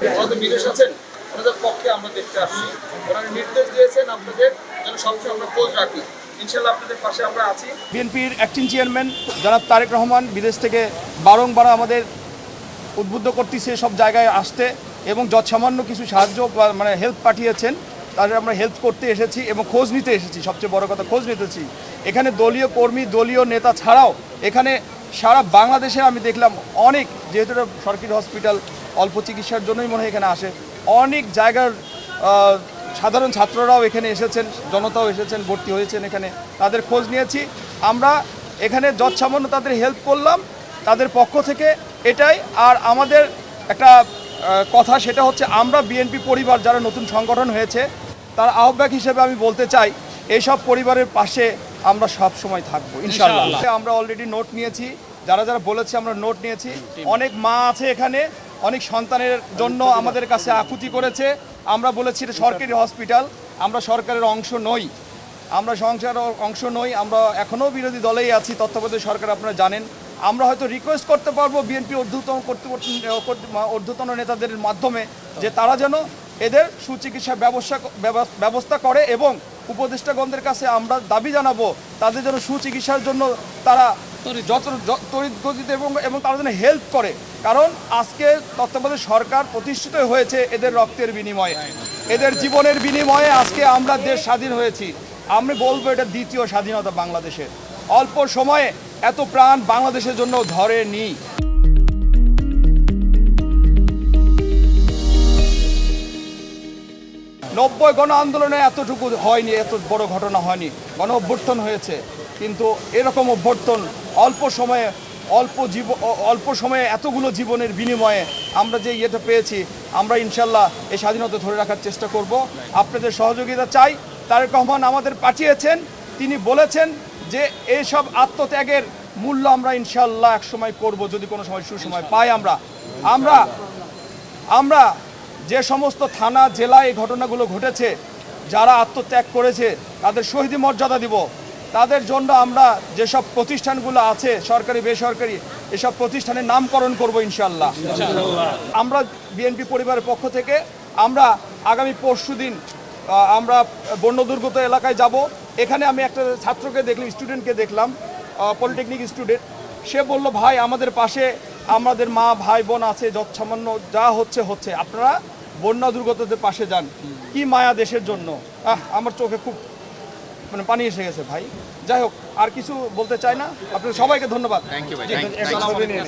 ওরা বিদেশ আছেন, ওনাদের পক্ষে আমরা দেখতে আসছি। ওনারা নির্দেশ দিয়েছেন আপনাদের যেন সবসময় আমরা খোঁজ রাখি। বিএনপির অ্যাক্টিং চেয়ারম্যান জনাব তারেক রহমান বিদেশ থেকে বারংবার আমাদের উদ্বুদ্ধ করতেছে, সব জায়গায় আসতে এবং যৎসামান্য কিছু সাহায্য মানে হেল্প পাঠিয়েছেন, তাদের আমরা হেল্প করতে এসেছি এবং খোঁজ নিতে এসেছি। সবচেয়ে বড় কথা, খোঁজ নিতেছি। এখানে দলীয় কর্মী, দলীয় নেতা ছাড়াও এখানে সারা বাংলাদেশে আমি দেখলাম অনেক, যেহেতু সরকারি হসপিটাল অল্প চিকিৎসার জন্যই মনে হয় এখানে আসে। অনেক জায়গার সাধারণ ছাত্ররাও এখানে এসেছেন, জনতাও এসেছেন, ভর্তি হয়েছেন এখানে। তাদের খোঁজ নিয়েছি। আমরা এখানে যৎসামান্য তাদের হেল্প করলাম, তাদের পক্ষ থেকে এটাই। আর আমাদের একটা কথা সেটা হচ্ছে আমরা বিএনপি পরিবার যারা নতুন সংগঠন হয়েছে, তার আহ্বায়ক হিসেবে আমি বলতে চাই এইসব পরিবারের পাশে আমরা সব সময় থাকব ইনশাআল্লাহ। আমরা অলরেডি নোট নিয়েছি যারা যারা বলেছে আমরা নোট নিয়েছি। অনেক মা আছে এখানে অনেক সন্তানের জন্য আমাদের কাছে আকুতি করেছে। আমরা বলেছি এটা সরকারি হসপিটাল আমরা সরকারের অংশ নই। আমরা সংসারের অংশ নই আমরা এখনও বিরোধী দলেই আছি তত্ত্বাবধায়ক সরকার আপনারা জানেন। আমরা হয়তো রিকোয়েস্ট করতে পারব বিএনপি ঊর্ধ্বতন কর্তৃপক্ষ ঊর্ধ্বতন নেতাদের মাধ্যমে যে তারা যেন এদের সুচিকিৎসা ব্যবস্থা ব্যবস্থা করে এবং উপদেষ্টাগণদের কাছে আমরা দাবি জানাব তাদের যেন সুচিকিৎসার জন্য তারা যত তড়িৎ গতিতে এবং এবং তারা যেন হেল্প করে। কারণ আজকে তত্ত্বাবধায়ক সরকার প্রতিষ্ঠিত হয়েছে এদের রক্তের বিনিময়ে। এদের জীবনের বিনিময়ে আজকে আমরা দেশ স্বাধীন হয়েছি। আমি বলব এটা দ্বিতীয় স্বাধীনতা বাংলাদেশের। অল্প সময়ে এত প্রাণ বাংলাদেশের জন্য ধরেনি। নব্বই গণ আন্দোলনে এতটুকু হয়নি, এত বড় ঘটনা হয়নি, গণ অভ্যর্থন হয়েছে। কিন্তু এরকম অভ্যর্থন অল্প সময়ে, অল্প জীব, অল্প সময়ে এতগুলো জীবনের বিনিময়ে আমরা যে ইয়েটা পেয়েছি, আমরা ইনশাল্লাহ এই স্বাধীনতা ধরে রাখার চেষ্টা করব। আপনাদের সহযোগিতা চাই। তারেক রহমান আমাদের পাঠিয়েছেন, তিনি বলেছেন যে এইসব আত্মত্যাগের মূল্য আমরা ইনশাল্লাহ একসময় করব, যদি কোনো সময় সুসময় পাই আমরা। আমরা আমরা যে সমস্ত থানা জেলায় এই ঘটনাগুলো ঘটেছে যারা আত্মত্যাগ করেছে তাদের শহীদ মর্যাদা দিব। তাদের জন্য আমরা যেসব প্রতিষ্ঠানগুলো আছে সরকারি বেসরকারি এসব প্রতিষ্ঠানের নামকরণ করব ইনশাল্লাহ আমরা বিএনপি পরিবারের পক্ষ থেকে আমরা আগামী পরশু দিন আমরা বন্যদুর্গত এলাকায় যাব। এখানে আমি একটা ছাত্রকে দেখলাম স্টুডেন্টকে দেখলাম পলিটেকনিক স্টুডেন্ট। সে বলল ভাই আমাদের পাশে আমাদের মা ভাই বোন আছে যৎসামান্য যা হচ্ছে হচ্ছে। আপনারা বন্যা দুর্গতদের পাশে যান। কি মায়া দেশের জন্য। আহ আমার চোখে খুব মানে পানি এসে গেছে ভাই। যাই হোক আর কিছু বলতে চাই না? আপনাদের সবাইকে ধন্যবাদ। থ্যাংক ইউ ভাই।